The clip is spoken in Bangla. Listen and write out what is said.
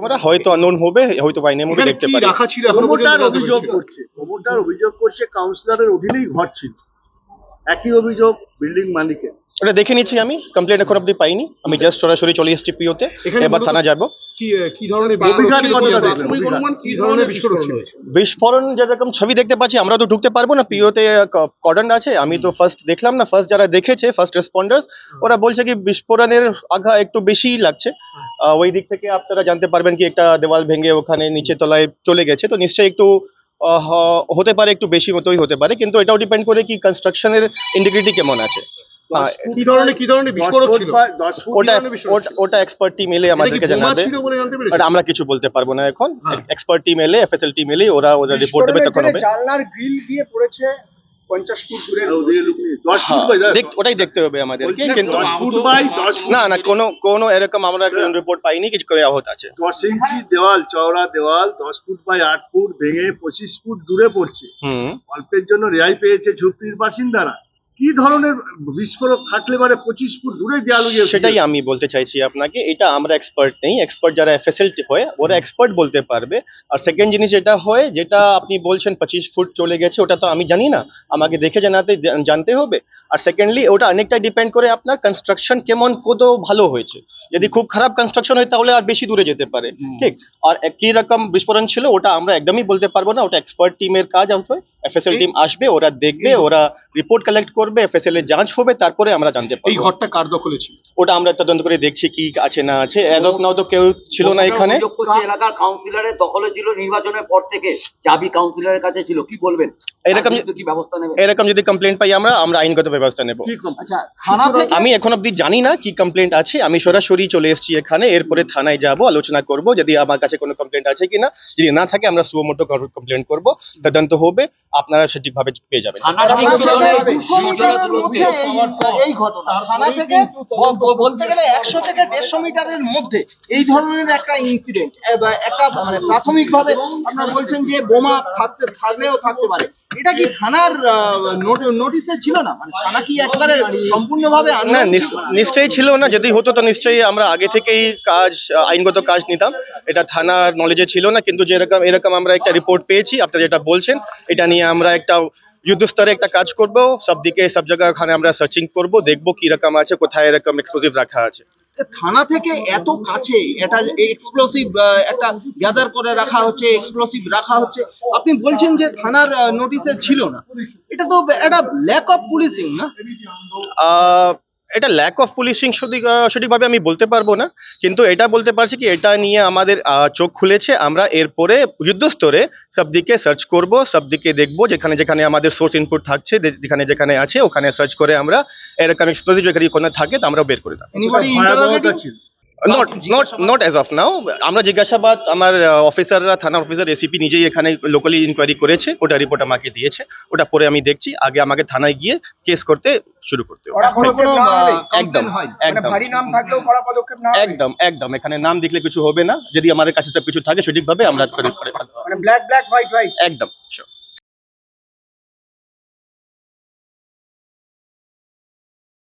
আমরা হয়তো হবে হয়তো দেখতে রাখা ছিল? প্রমোটার অভিযোগ করছে প্রমোটার অভিযোগ করছে কাউন্সিলরের অধীনেই ঘর ছিল। একই অভিযোগ বিল্ডিং মালিকের। ওটা দেখে নিচ্ছি আমি কমপ্লেন এখন অব্দি পাইনি। আমি জাস্ট সরাসরি চলে এসেছি পিওতে এবার থানা যাব। কি কি ধরনের অভিঘাত বিস্ফোরণ যেরকম ছবি দেখতে পাচ্ছি আমরা তো ঢুকতে পারব না পিওতে কর্ডন আছে আমি তো ফার্স্ট দেখলাম না ফার্স্ট যারা দেখেছে ফার্স্ট রেসপন্ডার্স ওরা বলছে কি বিস্ফোরণের আঘা একটু বেশিই লাগছে। ওই দিক থেকে আপনারা জানতে পারবেন কি একটা দেওয়াল ভেঙে ওখানে নিচে তলায় চলে গেছে। তো নিশ্চয়ই একটু আহ, হতে পারে একটু বেশি মতোই হতে পারে কিন্তু এটাও ডিপেন্ড করে কি কনস্ট্রাকশনের ইন্টিগ্রিটি কেমন আছে। হ্যাঁ, কি ধরনের কি ধরনের ছিল? ওটা ওটা-? এক্সপার্ট টিম এলে এটা আমাদেরকে জানাবে। পেরেছি? আমরা কিছু বলতে পারব না এখন। হ্যাঁ। এক্সপার্ট টিম এলে এফএসএল টিম এলে ওরা ওরা রিপোর্ট দেবে তখন হবে। জানলার গ্রিল গিয়ে পড়েছে পঞ্চাশ ফুট দূরে দশ ফুট হ্যাঁ, বাই ওটাই দেখতে হবে আমাদের। কিন্তু দশ ফুট বাই দশ না না কোনো কোনো এরকম আমরা রিপোর্ট পাইনি কিছু করে আহত আছে। দশ ইঞ্চি দেওয়াল চওড়া দেওয়াল দশ ফুট বাই আট ফুট ভেঙে পঁচিশ ফুট দূরে পড়ছে। হুম। অল্পের জন্য রেহাই পেয়েছে ঝুপড়ির বাসিন্দারা। কি ধরনের বিস্ফোরক থাকলে মানে পঁচিশ ফুট দূরে দেওয়াল গিয়ে সেটাই আমি বলতে চাইছি আপনাকে এটা আমরা এক্সপার্ট নেই এক্সপার্ট যারা এফ হয় ওরা এক্সপার্ট বলতে পারবে। আর সেকেন্ড জিনিস এটা হয় যেটা আপনি বলছেন পঁচিশ ফুট চলে গেছে ওটা তো আমি জানি না আমাকে দেখে জানাতে জানতে হবে। আর সেকেন্ডলি ওটা অনেকটা ডিপেন্ড করে আপনার কনস্ট্রাকশন কেমন কত ভালো হয়েছে। যদি খুব খারাপ কনস্ট্রাকশন হয় তাহলে আর বেশি দূরে যেতে পারে। ঠিক? আর কি রকম বিস্ফোরণ ছিল ওটা আমরা একদমই বলতে পারব না। ওটা এক্সপার্ট টিমের কাজ হবে এফএসএল টিম আসবে ওরা দেখবে ওরা রিপোর্ট কালেক্ট করবে এফএসএল এর যাঞ্চ হবে তারপরে আমরা জানতে এই ঘরটা কার দখলে ছিল? ওটা আমরা তদন্ত করে দেখছি কি আছে না আছে। অফ নাও তো কেউ ছিল না এখানে। এলাকার কাউন্সিলরের দখলে ছিল নির্বাচনের পর থেকে চাবি কাউন্সিলরের কাছে ছিল। কি বলবেন? এরকম কি ব্যবস্থা নেবেন? এরকম যদি কমপ্লেন্ট পাই আমরা আমরা আইনগত ব্যবস্থা নেব। কি কম- আচ্ছা আমি এখন অব্দি জানি না কি কমপ্লেন্ট আছে। আমি সরাসরি চলে এসেছি এখানে এরপরে থানায় যাব আলোচনা করব যদি আমার কাছে কোনো কমপ্লেন্ট আছে কিনা যদি না থাকে আমরা সুমোটো কমপ্লেন্ট করব তদন্ত হবে আপনারা সঠিকভাবে পেয়ে যাবেন এই- ঘটনা থানা থেকে বলতে গেলে একশো থেকে দেড়শো মিটারের মধ্যে এই ধরনের একটা ইনসিডেন্ট একটা মানে প্রাথমিকভাবে আপনারা বলছেন যে বোমা থাকতে থাকলেও থাকতে পারে এটা কি থানার নোটিশে ছিল না? মানে থানা কি একবারে সম্পূর্ণভাবে না? নিশ্চয়ই ছিল না। যদি হতো তো নিশ্চয়ই আমরা আগে থেকেই কাজ আইনগত কাজ নিতাম। এটা থানার নলেজে ছিল না কিন্তু যেরকম এরকম আমরা একটা রিপোর্ট পেয়েছি। আপনারা যেটা বলছেন এটা নিয়ে আমরা একটা যুদ্ধ স্তরে একটা কাজ করব। সব দিকে সব জায়গা ওখানে আমরা সার্চিং করব দেখব কি রকম আছে কোথায় এরকম এক্সপ্লোসিভ রাখা আছে। থানা থেকে এত কাছে এটা এক্সপ্লোসিভ একটা গ্যাদার করে রাখা হচ্ছে এক্সপ্লোসিভ রাখা হচ্ছে, আপনি বলছেন যে থানার নোটিশে ছিল না। এটা তো একটা ল্যাক অফ পুলিশিং না? এটা ল্যাক অফ পুলিশিং সঠিক সঠিকভাবে আমি বলতে পারব না কিন্তু এটা বলতে পারছি কি এটা নিয়ে আমাদের আহ, চোখ খুলেছে আমরা এরপরে যুদ্ধস্তরে সব দিকে সার্চ করব সব দিকে দেখব যেখানে যেখানে আমাদের সোর্স ইনপুট থাকছে যেখানে যেখানে আছে ওখানে সার্চ করে আমরা এরকম এক্সপ্লোজিভ যদি কোনো থাকে তো আমরা বের করে দেবো। Not not not as of now আমরা জিজ্ঞাসাবাদ আমার অফিসাররা থানা অফিসার এসিপি নিজেই এখানে লোকালি ইনকোয়ারি করেছে। ওটা রিপোর্ট আমাকে দিয়েছে। ওটা পরে আমি দেখছি। আগে আমাকে থানায় গিয়ে কেস করতে শুরু করতে একদম একদম। নাম থাকলেও কড়া পদক্ষেপ না একদম একদম। এখানে নাম দেখলে কিছু হবে না। যদি আমাদের কাছে সব কিছু থাকে সঠিকভাবে আমরা করে করে। মানে ব্ল্যাক ব্ল্যাক হোয়াইট হোয়াইট একদম.